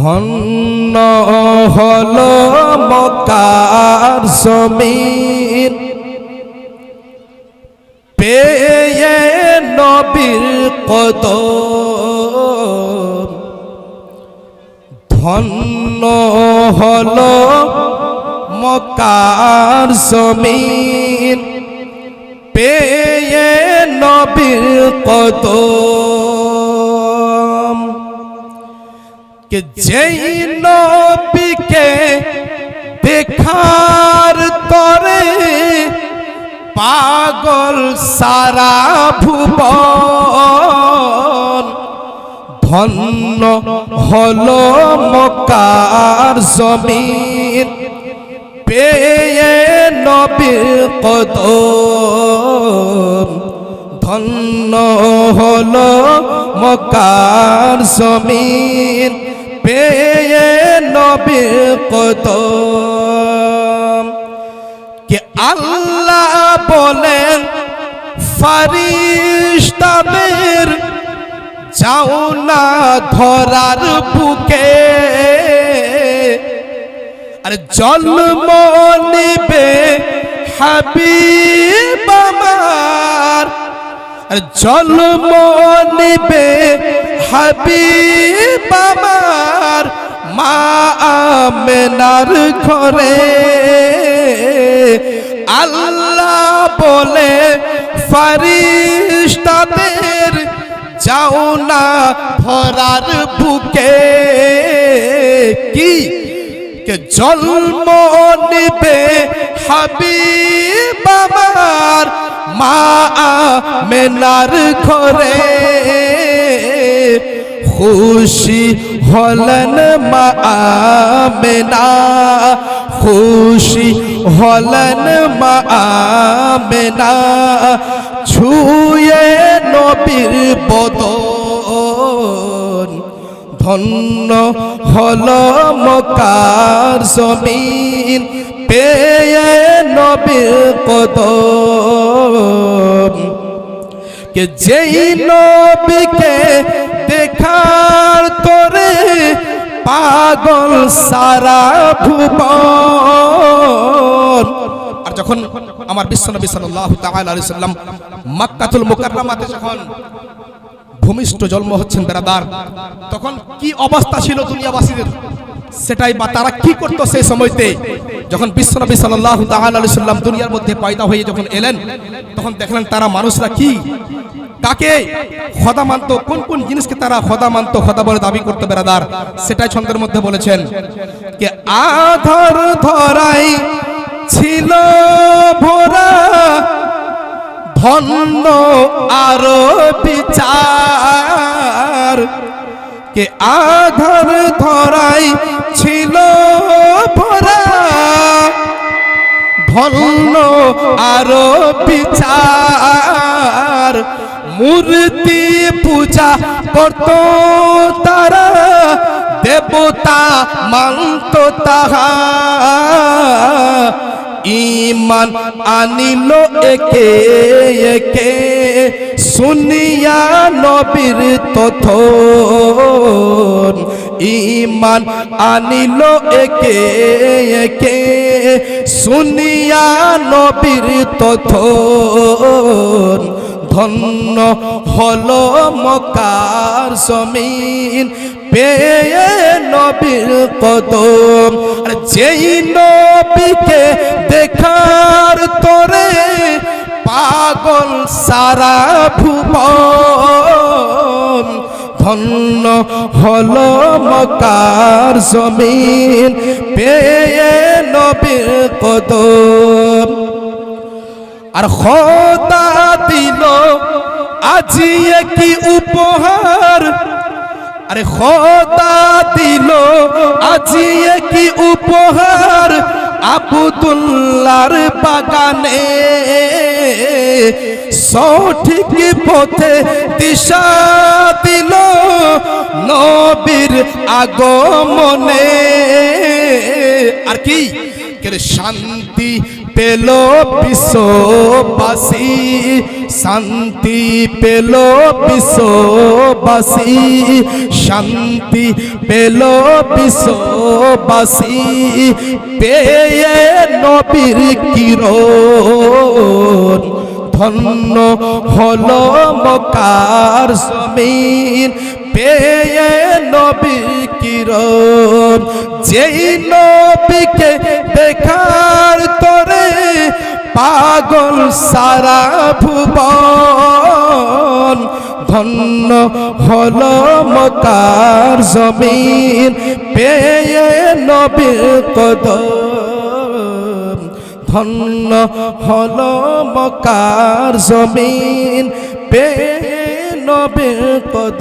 ধন্য হল মকার জমিন। পেয়ে নবীর কদম। ধন্য হল মকার জমিন। পেয়ে নবীর কদম। কে যেই নবীকে দেখার তরে পাগল সারা ভুবন ধন্য হল মকার জমিন, পেয়ে নবীর কদম। ধন্য হল মকার জমিন পেয়ে নবীর কদম, কে আল্লাহ বলেন ফারিস্তাদের যাও না ধরার বুকে। আর জন্ম নিবে হাবিব আরে জন্ম নিবে হাবিব আমার মা আমেনার ঘরে। আল্লাহ বলে, ফারিস্তাদের যাও না ধরার বুকে। কি? কে জন্ম নিবে হাবিব আমার মা মেনার ঘরে। খুশি হলেন মা মেনা খুশি হলেন মা মেনা ছুয়ে নবীর বদন, ধন্য হল মকার জমিন, পেয়ে নবীর কদম। কে যেই নবীকে দেখার তোরে পাগল সারা ভুবন। আর যখন আমার বিশ্বনবী সাল্লাল্লাহু তাআলা আলাইহি সাল্লাম মক্কাতুল মুকাররমাতে যখন ভূমিষ্ঠ জন্ম হচ্ছেন বেড়াদার তখন কি অবস্থা ছিল দুনিয়াবাসীদের? সেটাই বা তারা কি করতো সেই সময়তে? যখন বিশ্বনবী আলাইহি সাল্লাম দুনিয়ার মধ্যে পয়দা হয়ে যখন এলেন, তখন দেখলেন তারা মানুষরা কি? কাকে খোদা মানতো, কোন কোন জিনিসকে তারা খোদা মানতো, খোদা বলে দাবি করতে বেড়াদার সেটাই ছন্দের মধ্যে বলেছেন কে আধর ধরাই ছিল ভোরা, ধন্য আরও বিচার। কে আধার ধরাই ছিল ভরা, ধন্য আরও বিচার। মূর্তি পূজা করত তারা, দেবতা মানত তাহা ইমান আনিল একে একে, শুনিয়া নবীর তথ ইমান আনিল একে একে, শুনিয়া নবীর তথ ধন্য হল মকার জমিন। পেয়ে নবীর কদম। আর যেই নবীকে দেখার তোরে পাগল সারা ভুবন। ধন্য হল মকার জমিন। পেয়ে নবীর কদম। আর খোদা দিল আজি কি উপহার। আরে খোদা দিল, আজি কি উপহার আবুদুল্লার বাগানে। সঠিক পথে দিশা দিল নবীর আগমনে। আর কি? কে শান্তি পেল বিশ্ববাসী। শান্তি পেল বিশ্ববাসী। শান্তি পেল বিশ্ববাসী। পেয়ে নবীর কিরণ, ধন্য হলো মকার জমিন। পেয়ে নবী কিরণ, যেই নবীকে দেখার তরে পাগল সারা ভুবন ধন্য হলো মকার জমিন, পেয়ে নবীর কদম। ধন্য হল মকার জমিন পে নবে কদ